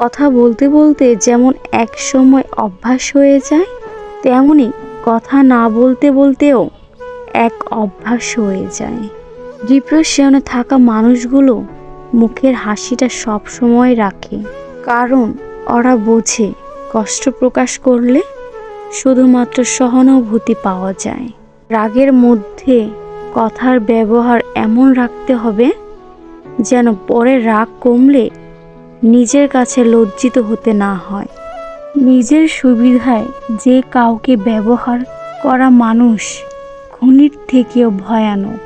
কথা বলতে বলতে যেমন এক সময় অভ্যাস হয়ে যায়, তেমনি কথা না বলতে বলতেও এক অভ্যাস হয়ে যায়। ডিপ্রেশনে থাকা মানুষগুলো মুখের হাসিটা সব সময় রাখে, কারণ ওরা বোঝে কষ্ট প্রকাশ করলে শুধুমাত্র সহানুভূতি পাওয়া যায়। রাগের মধ্যে কথার ব্যবহার এমন রাখতে হবে যেন পরে রাগ কমলে নিজের কাছে লজ্জিত হতে না হয়। নিজের সুবিধায় যে কাউকে ব্যবহার করা মানুষ খুনির থেকেও ভয়ানক।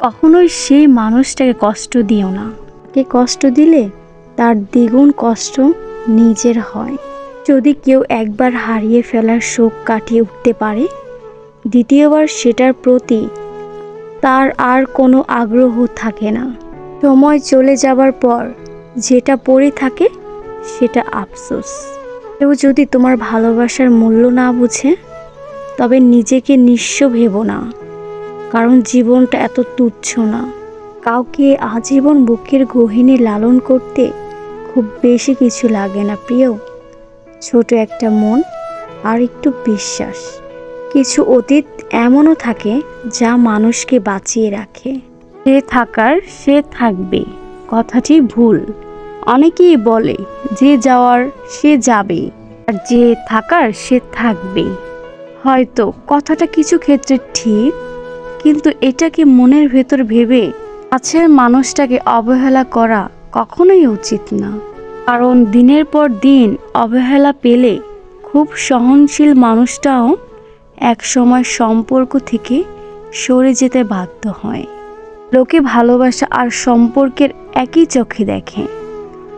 কখনোই সেই মানুষটাকে কষ্ট দিও না। কে কষ্ট দিলে? তার দ্বিগুণ কষ্ট নিজের হয়। যদি কেউ একবার হারিয়ে ফেলার শোক কাটিয়ে উঠতে পারে, দ্বিতীয়বার সেটার প্রতি তার আর কোনো আগ্রহ থাকে না। সময় চলে যাবার পর যেটা পড়ে থাকে, সেটা আফসোস। কেউ যদি তোমার ভালোবাসার মূল্য না বুঝে, তবে নিজেকে নিঃস্ব ভেবো না। কারণ জীবনটা এত তুচ্ছ না। কাউকে আজীবন বুকের গহিনে লালন করতে খুব বেশি কিছু লাগে না, প্রিয়। ছোট একটা মন আর একটু বিশ্বাস। কিছু অতীত এমনও থাকে যা মানুষকে বাঁচিয়ে রাখে। সে থাকার সে থাকবে। কথাটি ভুল। অনেকেই বলে, যে যাওয়ার সে যাবে, আর যে থাকার সে থাকবে। হয়তো কথাটা কিছু ক্ষেত্রে ঠিক, কিন্তু এটাকে মনের ভেতর ভেবে কাছের মানুষটাকে অবহেলা করা কখনোই উচিত না। কারণ দিনের পর দিন অবহেলা পেলে খুব সহনশীল মানুষটাও এক সময় সম্পর্ক থেকে সরে যেতে বাধ্য হয়। লোকে ভালোবাসা আর সম্পর্কের একই চোখে দেখে।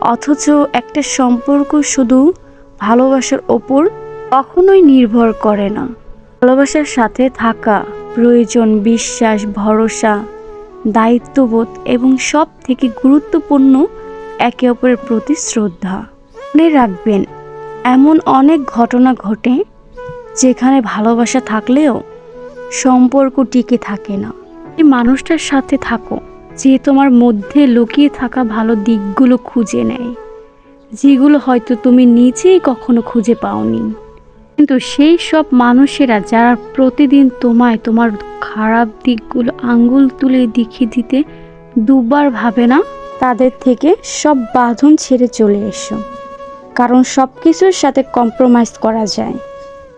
অথচ একটা সম্পর্ক শুধু ভালোবাসার ওপর কখনোই নির্ভর করে না। ভালোবাসার সাথে থাকা, প্রয়োজন, বিশ্বাস, ভরসা, দায়িত্ববোধ এবং সব থেকে গুরুত্বপূর্ণ একে অপরের প্রতি শ্রদ্ধা। মনে রাখবেন, এমন অনেক ঘটনা ঘটে যেখানে ভালোবাসা থাকলেও সম্পর্ক টিকে থাকে না। এই মানুষটার সাথে থাকো। যে তোমার মধ্যে লুকিয়ে থাকা ভালো দিকগুলো খুঁজে নেয়, যেগুলো হয়তো তুমি নিজেই কখনো খুঁজে পাওনি। কিন্তু সেই সব মানুষেরা যারা প্রতিদিন তোমায় তোমার খারাপ দিকগুলো আঙ্গুল তুলে দেখিয়ে দিতে দুবার ভাবে না, তাদের থেকে সব বাঁধন ছেড়ে চলে এসো। কারণ সব কিছুর সাথে কম্প্রোমাইজ করা যায়।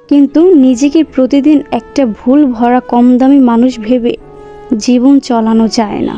কিন্তু নিজেকে প্রতিদিন একটা ভুল ভরা কম দামি মানুষ ভেবে জীবন চলানো যায় না।